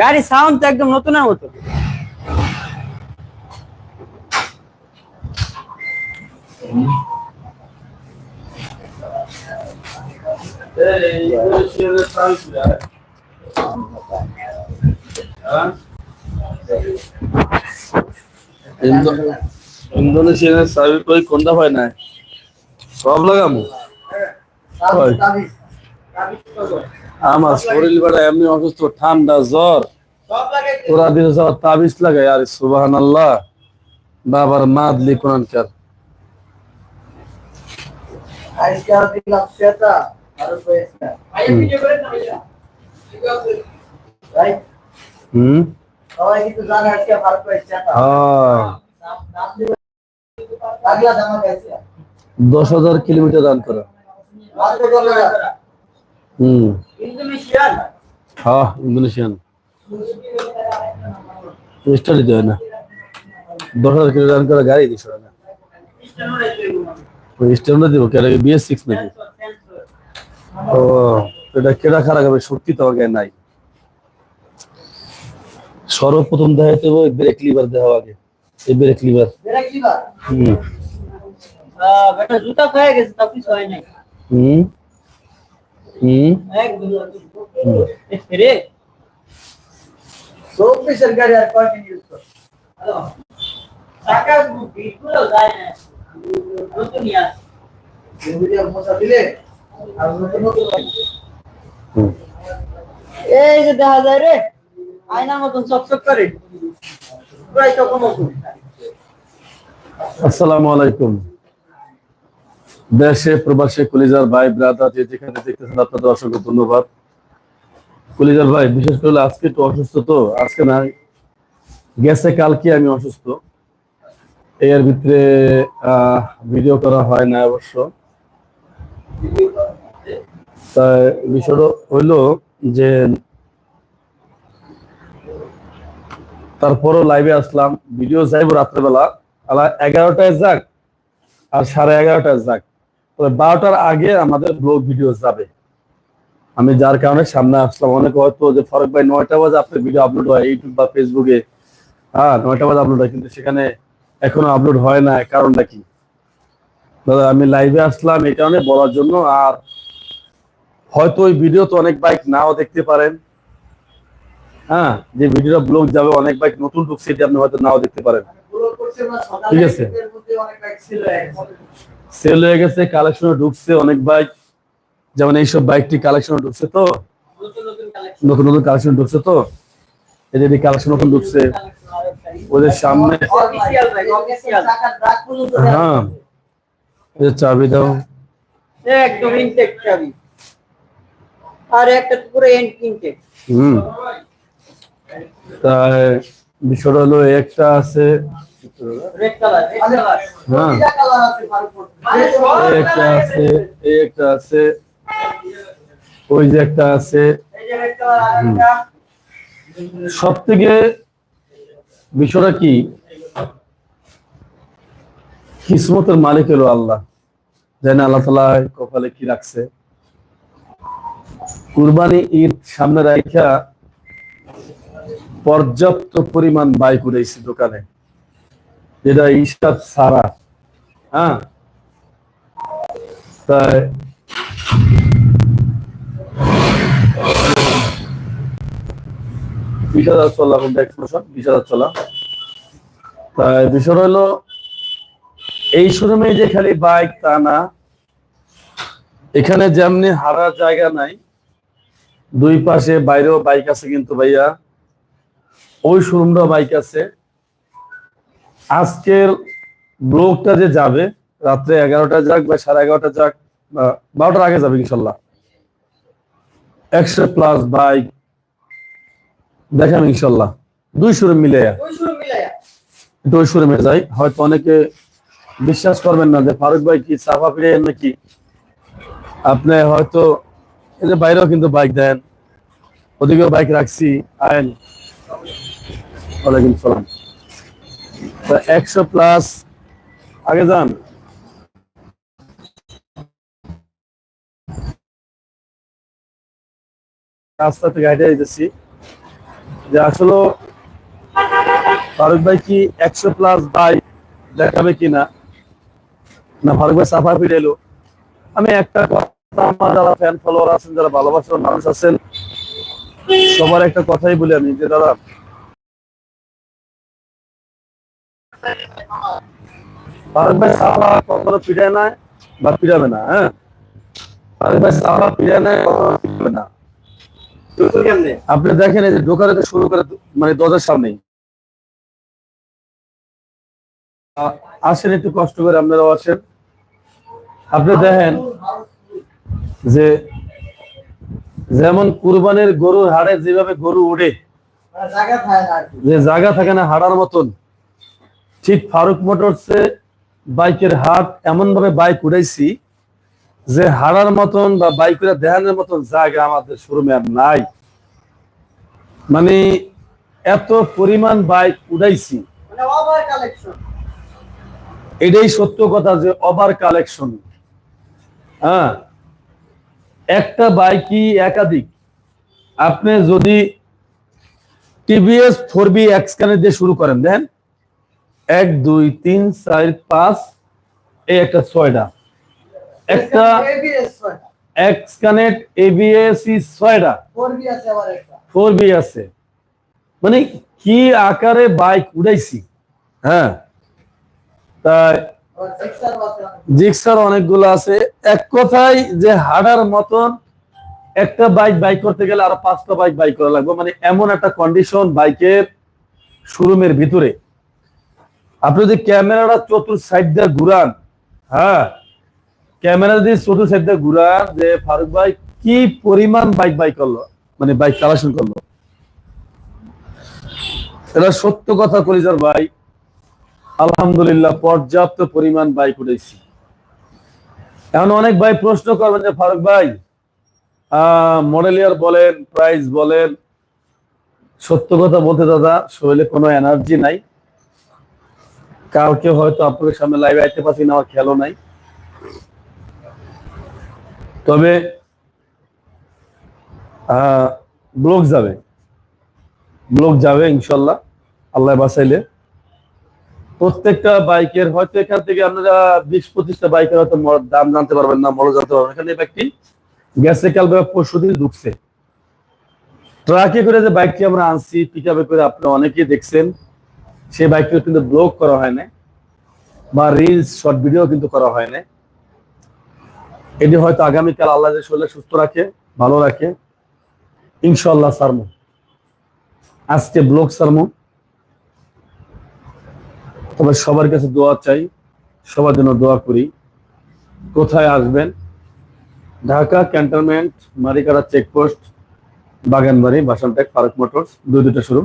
গাড়ি সাউন্ড তো একদম নতুনের মতো। ইন্দোনেশিয়ানের সার্ভিস কোনটা হয় না সব লাগামু। আমার শরীর বেড়া এমনি অসুস্থ ঠান্ডা জ্বর। ওরা দিনে যাওয়ার তাবিজ লাগাই আরে সুবাহান আল্লাহ বাবার মাদলি ভালো পয়সা হ্যাঁ। দশ হাজার কিলোমিটার রান করা। হুম। হ্যাঁ না। দশ হাজার গাড়ি সিক্স ও, এটা কেডা খারাপ হবে, সত্যি নাই। সর্বপ্রথম দেখাইতে ব্রেক লিভার দেওয়া আগে। ব্রেক লিভার হুম। বেটা জুতা গেছে তা কিছু হয় নাই। হুম হুম একদম রে। চব্বিশের গাড়ি আর কয়দিন ইউজ কর? হ্যালো। টাকা বিলকুল যায় না। নতুন ইয়াস ইউরিয়া মোছা দিলে? আর নতুন নতুন লাগবে। এই যে দেখা যায় রে আয়নার মতন চকচক করে। আসসালামু আলাইকুম। দেশে, প্রবাসে, কলিজার ভাই ব্রাদার যেখানে দেখতেছেন আপনাদের অসংখ্য ধন্যবাদ। কলিজার ভাই, বিশেষ করে আজকে একটু অসুস্থ তো, আজকে না গেছে, কালকে আমি অসুস্থ। এর ভিতরে ভিডিও করা হয় না অবশ্য। তাই বিষয়টা হইল যে, তারপরও লাইভে আসলাম ভিডিও যাইবো রাত্রেবেলা। এগারোটায় যাক, আর সাড়ে এগারোটায় যাক। তবে বারোটার আগে আমাদের ব্লগ ভিডিও যাবে। আমি যার কারণে সামনে আসলাম। অনেকে হয়তো যে ফরক ভাই নয়টা বাজে আপনার ভিডিও আপলোড হয় ইউটিউব বা ফেসবুকে হ্যাঁ নয়টা বাজে আপলোড হয়, কিন্তু সেখানে এখনও আপলোড হয় না। কারণটা কি? দাদা, আমি লাইভে আসলাম এই কারণে বলার জন্য। আর হয়তো ওই ভিডিও তো অনেক বাইক নাও দেখতে পারেন। হ্যাঁ যে ভিডিওটা ব্লগ যাবে, অনেক বাইক নতুন ঢুকছে, এটা আপনি হয়তো নাও দেখতে পারেন। ঠিক আছে। সেল হয়ে গেছে কালেকশনে ঢুকছে অনেক বাইক যেমন এইসব বাইকটি কালেকশনে ঢুকছে তো। নতুন নতুন কালেকশন ঢুকছে তো। এদের কালেকশন নতুন ঢুকছে। ওদের সামনে হ্যাঁ। চাবি দাও। একদম ইনটেক চাবি। আর একটা পুরো ইনটেক হুম। তাই বিষয়টা হলো একটা আছে হ্যাঁ। একটা আছে এই একটা আছে ওই যে একটা আছে সব থেকে বিষয়টা কি? কিসমতের মালিক হলো আল্লাহ। জানি আল্লাহ তালা কপালে কি রাখছে? কুরবানি ঈদ সামনে রাখা পর্যাপ্ত পরিমাণ বাইক উড়াইছি দোকানে। যেটা হিসাব সারা। হ্যাঁ? তাই বিশ হাজার চলা বিশ হাজার চলা। তাই বিষয় হলো, এই শোরুমে যে খালি বাইক তা না, এখানে যেমনি হারার জায়গা নাই, দুই পাশে বাইরেও বাইক আছে কিন্তু ভাইয়া। ওই শোরুমটাও বাইক আছে। আজকের ব্লগটা যে যাবে, রাত্রে এগারোটা যাক বা সাড়ে এগারোটা যাক বারোটার আগে যাবে ইনশাল্লাহ। একশো প্লাস বাইক দেখাম ইনশাল্লাহ। দুই শোরুম মিলে একটু ওই শোরুমে যাই। হয়তো অনেকে বিশ্বাস করবেন না যে ফারুক ভাই কি সাফা ফিরে নাকি? আপনি হয়তো এই যে বাইরেও কিন্তু বাইক দেন। ওদিকেও বাইক রাখছি। আইন ওয়ালাইকুম সালাম। একশো প্লাস আগে যান। রাস্তা থেকে যেতেছি। যে আসলে ফারুক ভাই কি একশো প্লাস বাই দেখাবে কিনা? না, ফারুক ভাই সাফা ফিরে এলো। আমি একটা কথা, আমার যারা ফ্যান ফলোয়ার আছেন, যারা ভালোবাসার মানুষ আছেন, সবার একটা কথাই বলি আমি, যে দাদা ফারুক ভাই সাফা কখনো পিটায় না বা পিটাবে না হ্যাঁ? ফারুক ভাই সাফা পিটায় না কখনো পিটাবে না। আপনি দেখেন এই যে ঢোকার শুরু করে মানে দরজার সামনেই। আসেন একটু কষ্ট করে আপনারাও আসেন। আপনি দেখেন যে যেমন কুরবানির গরুর হাড়ে যেভাবে গরু কি। যে জায়গা থাকে না হাড়ার মতন। ঠিক ফারুক মোটরসে বাইকের হাট এমন ভাবে বাইক উড়াইছি যে হাড়ার মতন বা বাইকের দেহানের মতন জায়গা আমাদের শোরুমে আর নাই। মানে এত পরিমাণ বাইক উড়াইছি। মানে ওভার কালেকশন এটাই সত্য কথা যে ওভার কালেকশন হ্যাঁ একটা বাইকই একাধিক। আপনি যদি টিভিএস ফোর বি এক্সকানে দিয়ে শুরু করেন দেন এক, দুই, তিন, চার, পাঁচ, এই একটা ছয়টা। একটা এবিএস এক্স কানেক্ট এবিএস ছয়টা। ফোর বি আছে। মানে কি আকারে বাইক উড়াইছি হ্যাঁ? তাই জিক্সার অনেকগুলো আছে। এক কথায় যে হাডার মতন একটা বাইক বাইক করতে গেলে আরও পাঁচটা বাইক বাইক করা লাগবে। মানে এমন একটা কন্ডিশন বাইকের শোরুমের ভিতরে। আপনি যদি ক্যামেরাটা চতুর সাইড দিয়ে ঘুরান হ্যাঁ ক্যামেরা যদি চতুর সাইড দিয়ে ঘুরান যে ফারুক ভাই কি পরিমাণ বাইক বাইক করল মানে বাইক কালেকশন করল? এটা সত্য কথা কলিজার ভাই, আলহামদুলিল্লাহ পর্যাপ্ত পরিমাণ বাইক উঠেছি এখন অনেক ভাই প্রশ্ন করবেন যে ফারুক ভাই মডেল ইয়ার বলেন প্রাইস বলেন, সত্য কথা বলতে দাদা, শরীরে কোনো এনার্জি নাই। কাউকে হয়তো আপনাদের সামনে লাইভে আইতে পারছি না খেয়ালও নাই। তবে ব্লগ যাবে। ব্লগ যাবে, ইনশাল্লাহ। আল্লাহ বাঁচাইলে। প্রত্যেকটা বাইকের, হয়তো এখান থেকে আপনারা বিশ পঁচিশটা বাইকের হয়তো দাম জানতে পারবেন না মডেল জানতে পারবেন এখানে ব্যক্তি গেছে কাল পরশু দিন ঢুকছে। ট্রাকে করে যে বাইকটি আমরা আনছি পিক করে আপনি অনেকেই দেখছেন। সেই বাইকটি কিন্তু ব্লগ করা হয় না বা রিলস শর্ট ভিডিও কিন্তু করা হয় না এটি হয়তো আগামীকাল আল্লাহ শরীরে সুস্থ রাখে, ভালো রাখে ইনশাল্লাহ সারমু। আজকে ব্লগ সারমু। তবে সবার কাছে দোয়া চাই, সবার জন্য দোয়া করি। কোথায় আসবেন? Dhaka cantonment মারিকারা check post Baganbari, Bhashantek, Faruk motors, দুই দুটো শুরু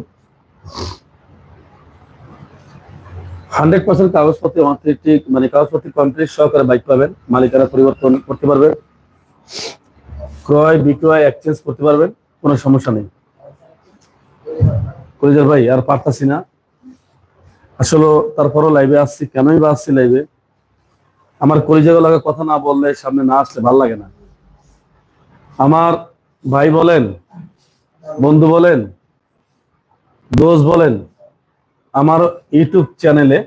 হান্ড্রেড পার্সেন্ট কাগজপত্র অথেন্টিক মানে কাগজপত্র কমপ্লিট সহকারে বাইক পাবেন। মালিকারা পরিবর্তন করতে পারবেন। ক্রয়, বিক্রয় এক্সচেঞ্জ করতে পারবেন। কোনো সমস্যা নেই। কলিজার ভাই, আর পারতাছি না। আসলে তারপরও লাইভে আসছি। কেনই বা আসছি লাইভে আমার কলিজাগুলো লাগে কথা না বললে সামনে না আসলে ভালো লাগে না। আমার ভাই বলেন, বন্ধু বলেন দোষ বলেন আমার ইউটিউব চ্যানেলে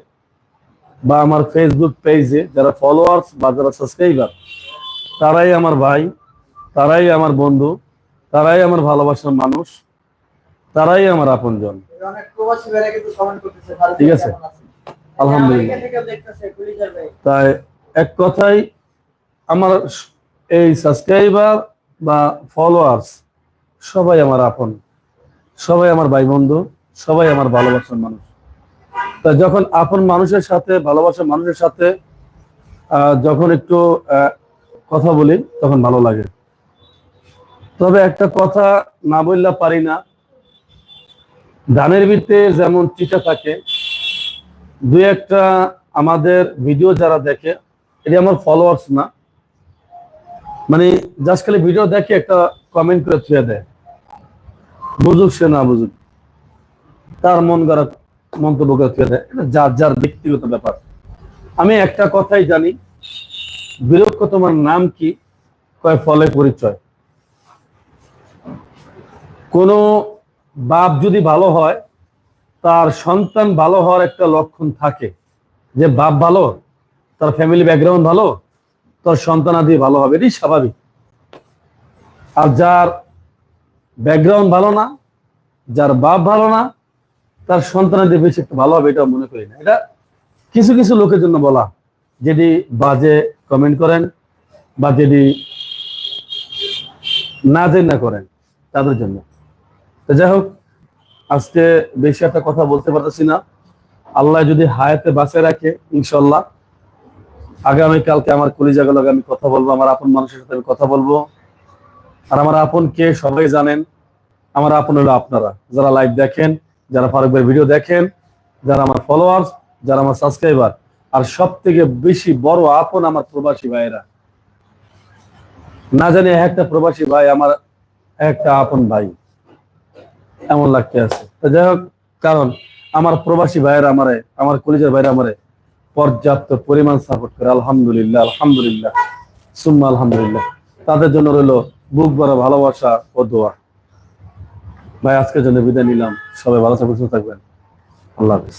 বা আমার ফেসবুক পেজে যারা ফলোয়ার্স বা যারা সাবস্ক্রাইবার তারাই আমার ভাই তারাই আমার বন্ধু তারাই আমার ভালোবাসার মানুষ তারাই আমার আপনজন। ঠিক আছে। আলহামদুলিল্লাহ। তাই এক কথাই আমার এই সাবস্ক্রাইবার বা ফলোয়ার্স সবাই আমার আপন সবাই আমার ভাই বন্ধু সবাই আমার ভালোবাসার মানুষ। তা যখন আপন মানুষের সাথে, ভালোবাসার মানুষের সাথে যখন একটু কথা বলি, তখন ভালো লাগে। তবে একটা কথা না বললে পারি না। ধানের ভিতরে যেমন চিটা থাকে দুই একটা আমাদের ভিডিও যারা দেখে, এটি আমার ফলোয়ার্স না। মানে জাস্ট খালি ভিডিও দেখে একটা কমেন্ট করে ছুঁয়ে দেয়। বুঝুক সে না বুঝুক, তার মন গড়া মন্তব্য করে দেয়। এটা যার যার ব্যক্তিগত ব্যাপার। আমি একটা কথাই জানি বিরক্ষ তোমার নাম কি, কয় ফলে পরিচয়। কোনো বাপ যদি ভালো হয়, তার সন্তান ভালো হওয়ার একটা লক্ষণ থাকে। যে বাপ ভালো, তার ফ্যামিলি ব্যাকগ্রাউন্ড ভালো, তার সন্তান আদি ভালো হবে, এটাই স্বাভাবিক। আর যার ব্যাকগ্রাউন্ড ভালো না, যার বাপ ভালো না তার সন্তানাদি বেশি একটু ভালো হবে এটা মনে করি না। এটা কিছু কিছু লোকের জন্য বলা। যেটি বাজে কমেন্ট করেন বা যেটি না জেন না করেন, তাদের জন্য। তো যাই হোক, আজকে বেশি একটা কথা বলতে পারতেছি না। আল্লাহ যদি হায়াতে বাঁচে রাখে ইনশাল্লাহ আগামী কালকে আমার কলিজাগুলো আমি কথা বলব, আমার আপন মানুষের সাথে আমি কথা বলব। আর আমার আপন কে সবাই জানেন, আমার আপন হলো আপনারা। যারা লাইভ দেখেন যারা ফারুক ভাই ভিডিও দেখেন, যারা আমার ফলোয়ার্স যারা আমার সাবস্ক্রাইবার আর সব থেকে বেশি বড় আপন আমার প্রবাসী ভাইয়েরা। না জানি একটা প্রবাসী ভাই আমার একটা আপন ভাই এমন লাগতে আছে। যাই হোক, কারণ আমার প্রবাসী ভাইয়েরা আমারে, আমার কলিজার ভাইয়েরা আমারে পর্যাপ্ত পরিমাণ সাপোর্ট করে, আলহামদুলিল্লাহ আলহামদুলিল্লাহ, সুম্মা আলহামদুলিল্লাহ। তাদের জন্য রইল বুক ভরা ভালোবাসা ও দোয়া। ভাই আজকের জন্য বিদায় নিলাম। সবাই ভালো থাকবেন সুস্থ থাকবেন। আল্লাহ হাফিজ।